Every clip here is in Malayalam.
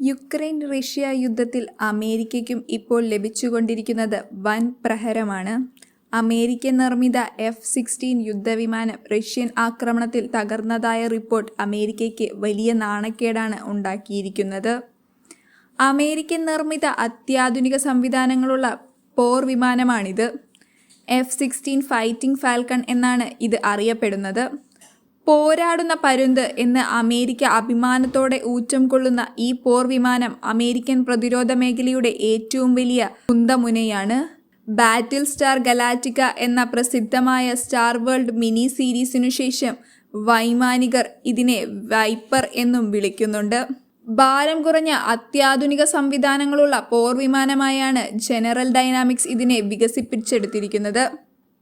യുക്രൈൻ റഷ്യ യുദ്ധത്തിൽ അമേരിക്കയ്ക്കും ഇപ്പോൾ ലഭിച്ചുകൊണ്ടിരിക്കുന്നത് വൻ പ്രഹരമാണ്. അമേരിക്കൻ നിർമ്മിത എഫ് സിക്സ്റ്റീൻ യുദ്ധവിമാനം റഷ്യൻ ആക്രമണത്തിൽ തകർന്നതായ റിപ്പോർട്ട് അമേരിക്കയ്ക്ക് വലിയ നാണക്കേടാണ് ഉണ്ടാക്കിയിരിക്കുന്നത്. അമേരിക്കൻ നിർമ്മിത അത്യാധുനിക സംവിധാനങ്ങളുള്ള പോർ വിമാനമാണിത്. എഫ് സിക്സ്റ്റീൻ ഫൈറ്റിംഗ് ഫാൽക്കൺ എന്നാണ് ഇത് അറിയപ്പെടുന്നത്. പോരാടുന്ന പരുന്ത് എന്ന് അമേരിക്ക അഭിമാനത്തോടെ ഊറ്റം കൊള്ളുന്ന ഈ പോർ വിമാനം അമേരിക്കൻ പ്രതിരോധ മേഖലയുടെ ഏറ്റവും വലിയ കുന്തമുനയാണ്. ബാറ്റിൽ സ്റ്റാർ ഗലാറ്റിക്ക എന്ന പ്രസിദ്ധമായ സ്റ്റാർ വേൾഡ് മിനി സീരീസിനു ശേഷം വൈമാനികർ ഇതിനെ വൈപ്പർ എന്നും വിളിക്കുന്നുണ്ട്. ഭാരം കുറഞ്ഞ അത്യാധുനിക സംവിധാനങ്ങളുള്ള പോർ വിമാനമായാണ് ജനറൽ ഡൈനാമിക്സ് ഇതിനെ വികസിപ്പിച്ചെടുത്തിരിക്കുന്നത്.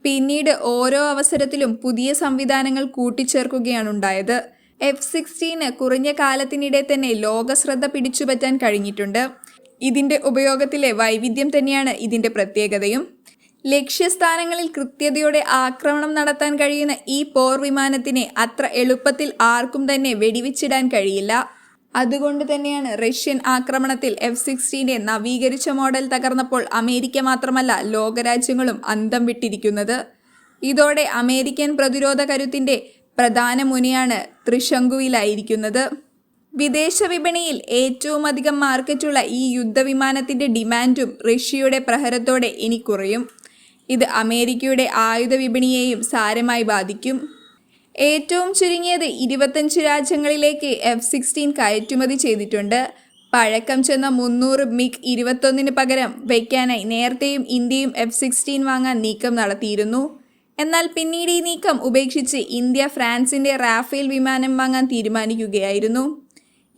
പിന്നീട് ഓരോ അവസരത്തിലും പുതിയ സംവിധാനങ്ങൾ കൂട്ടിച്ചേർക്കുകയാണ് ഉണ്ടായത് എഫ് സിക്സ്റ്റീന് കുറഞ്ഞ കാലത്തിനിടെ തന്നെ ലോകശ്രദ്ധ പിടിച്ചുപറ്റാൻ കഴിഞ്ഞിട്ടുണ്ട്. ഇതിന്റെ ഉപയോഗത്തിലെ വൈവിധ്യം തന്നെയാണ് ഇതിന്റെ പ്രത്യേകതയും. ലക്ഷ്യസ്ഥാനങ്ങളിൽ കൃത്യതയോടെ ആക്രമണം നടത്താൻ കഴിയുന്ന ഈ പോർ വിമാനത്തിനെ അത്ര എളുപ്പത്തിൽ ആർക്കും തന്നെ വെടിവെച്ചിടാൻ കഴിയില്ല. അതുകൊണ്ട് തന്നെയാണ് റഷ്യൻ ആക്രമണത്തിൽ എഫ് സിക്സ്റ്റീന്റെ നവീകരിച്ച മോഡൽ തകർന്നപ്പോൾ അമേരിക്ക മാത്രമല്ല ലോകരാജ്യങ്ങളും അന്തം വിട്ടിരിക്കുന്നത്. ഇതോടെ അമേരിക്കൻ പ്രതിരോധ കരുത്തിന്റെ പ്രധാന മുനയാണ് ത്രിശങ്കുവിലായിരിക്കുന്നത്. വിദേശ വിപണിയിൽ ഏറ്റവും അധികം മാർക്കറ്റുള്ള ഈ യുദ്ധവിമാനത്തിന്റെ ഡിമാൻഡും റഷ്യയുടെ പ്രഹരത്തോടെ ഇനി കുറയും. ഇത് അമേരിക്കയുടെ ആയുധ വിപണിയെയും സാരമായി ബാധിക്കും. ഏറ്റവും ചുരുങ്ങിയത് ഇരുപത്തഞ്ച് രാജ്യങ്ങളിലേക്ക് എഫ് സിക്സ്റ്റീൻ കയറ്റുമതി ചെയ്തിട്ടുണ്ട്. പഴക്കം ചെന്ന മുന്നൂറ് മിഗ് ഇരുപത്തൊന്നിന് പകരം വയ്ക്കാനായി നേരത്തെയും ഇന്ത്യയും എഫ് സിക്സ്റ്റീൻ വാങ്ങാൻ നീക്കം നടത്തിയിരുന്നു. എന്നാൽ പിന്നീട് ഈ നീക്കം ഉപേക്ഷിച്ച് ഇന്ത്യ ഫ്രാൻസിന്റെ റാഫേൽ വിമാനം വാങ്ങാൻ തീരുമാനിക്കുകയായിരുന്നു.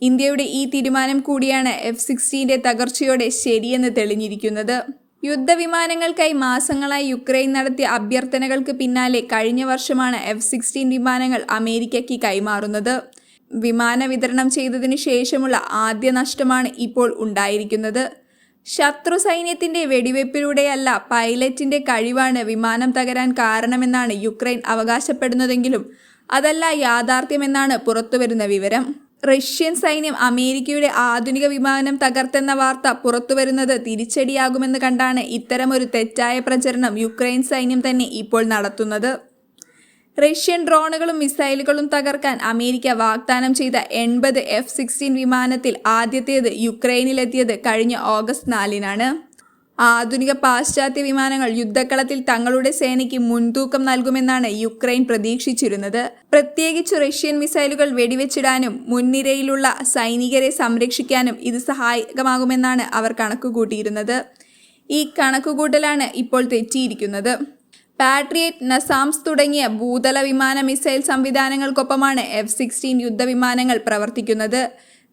ഇന്ത്യയുടെ ഈ തീരുമാനം കൂടിയാണ് എഫ് സിക്സ്റ്റീന്റെ തകർച്ചയോടെ ശരിയെന്ന് തെളിഞ്ഞിരിക്കുന്നത്. യുദ്ധവിമാനങ്ങൾക്കായി മാസങ്ങളായി യുക്രൈൻ നടത്തിയ അഭ്യർത്ഥനകൾക്ക് പിന്നാലെ കഴിഞ്ഞ വർഷമാണ് എഫ് സിക്സ്റ്റീൻ വിമാനങ്ങൾ അമേരിക്കയ്ക്ക് കൈമാറുന്നത്. വിമാന വിതരണം ചെയ്തതിനു ശേഷമുള്ള ആദ്യ നഷ്ടമാണ് ഇപ്പോൾ ഉണ്ടായിരിക്കുന്നത്. ശത്രു സൈന്യത്തിന്റെ വെടിവെപ്പിലൂടെയല്ല പൈലറ്റിന്റെ കഴിവാണ് വിമാനം തകരാൻ കാരണമെന്നാണ് യുക്രൈൻ അവകാശപ്പെടുന്നതെങ്കിലും അതല്ല യാഥാർത്ഥ്യമെന്നാണ് പുറത്തുവരുന്ന വിവരം. റഷ്യൻ സൈന്യം അമേരിക്കയുടെ ആധുനിക വിമാനം തകർത്തെന്ന വാർത്ത പുറത്തുവരുന്നത് തിരിച്ചടിയാകുമെന്ന് കണ്ടാണ് ഇത്തരമൊരു തെറ്റായ പ്രചരണം യുക്രൈൻ സൈന്യം തന്നെ ഇപ്പോൾ നടത്തുന്നത്. റഷ്യൻ ഡ്രോണുകളും മിസൈലുകളും തകർക്കാൻ അമേരിക്ക വാഗ്ദാനം ചെയ്ത എൺപത് എഫ് സിക്സ്റ്റീൻ വിമാനത്തിൽ ആദ്യത്തേത് യുക്രൈനിലെത്തിയത് കഴിഞ്ഞ ഓഗസ്റ്റ് നാലിനാണ്. ആധുനിക പാശ്ചാത്യ വിമാനങ്ങൾ യുദ്ധക്കളത്തിൽ തങ്ങളുടെ സേനയ്ക്ക് മുൻതൂക്കം നൽകുമെന്നാണ് യുക്രൈൻ പ്രതീക്ഷിച്ചിരുന്നത്. പ്രത്യേകിച്ച് റഷ്യൻ മിസൈലുകൾ വെടിവെച്ചിടാനും മുൻനിരയിലുള്ള സൈനികരെ സംരക്ഷിക്കാനും ഇത് സഹായകമാകുമെന്നാണ് അവർ കണക്കുകൂട്ടിയിരുന്നത്. ഈ കണക്കുകൂട്ടലാണ് ഇപ്പോൾ തെറ്റിയിരിക്കുന്നത്. പാട്രിയറ്റ് നസാംസ് തുടങ്ങിയ ഭൂതല വിമാന മിസൈൽ സംവിധാനങ്ങൾക്കൊപ്പമാണ് എഫ് സിക്സ്റ്റീൻ യുദ്ധവിമാനങ്ങൾ പ്രവർത്തിക്കുന്നത്.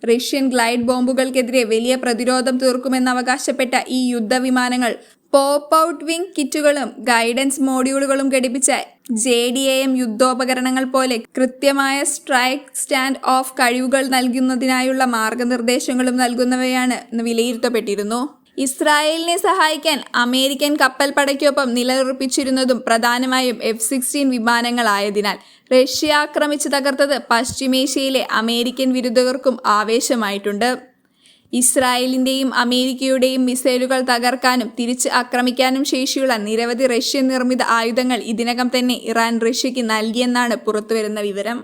റഷ്യൻ ഗ്ലൈഡ് ബോംബുകൾക്കെതിരെ വലിയ പ്രതിരോധം തീർക്കുമെന്ന് അവകാശപ്പെട്ട ഈ യുദ്ധവിമാനങ്ങൾ പോപ്പ് ഔട്ട് വിംഗ് കിറ്റുകളും ഗൈഡൻസ് മോഡ്യൂളുകളും ഘടിപ്പിച്ച ജെ ഡി എ എം യുദ്ധോപകരണങ്ങൾ പോലെ കൃത്യമായ സ്ട്രൈക്ക് സ്റ്റാൻഡ് ഓഫ് കഴിവുകൾ നൽകുന്നതിനായുള്ള മാർഗനിർദ്ദേശങ്ങളും നൽകുന്നവയാണ് വിലയിരുത്തപ്പെട്ടിരുന്നു. ഇസ്രായേലിനെ സഹായിക്കാൻ അമേരിക്കൻ കപ്പൽ പടയ്ക്കൊപ്പം നിലയുറപ്പിച്ചിരുന്നതും പ്രധാനമായും എഫ് സിക്സ്റ്റീൻ വിമാനങ്ങളായതിനാൽ റഷ്യ ആക്രമിച്ച് തകർത്തത് പശ്ചിമേഷ്യയിലെ അമേരിക്കൻ വിരുദ്ധകർക്കും ആവേശമായിട്ടുണ്ട്. ഇസ്രായേലിന്റെയും അമേരിക്കയുടെയും മിസൈലുകൾ തകർക്കാനും തിരിച്ച് ആക്രമിക്കാനും ശേഷിയുള്ള നിരവധി റഷ്യൻ നിർമ്മിത ആയുധങ്ങൾ ഇതിനകം തന്നെ ഇറാൻ റഷ്യയ്ക്ക് നൽകിയെന്നാണ് പുറത്തുവരുന്ന വിവരം.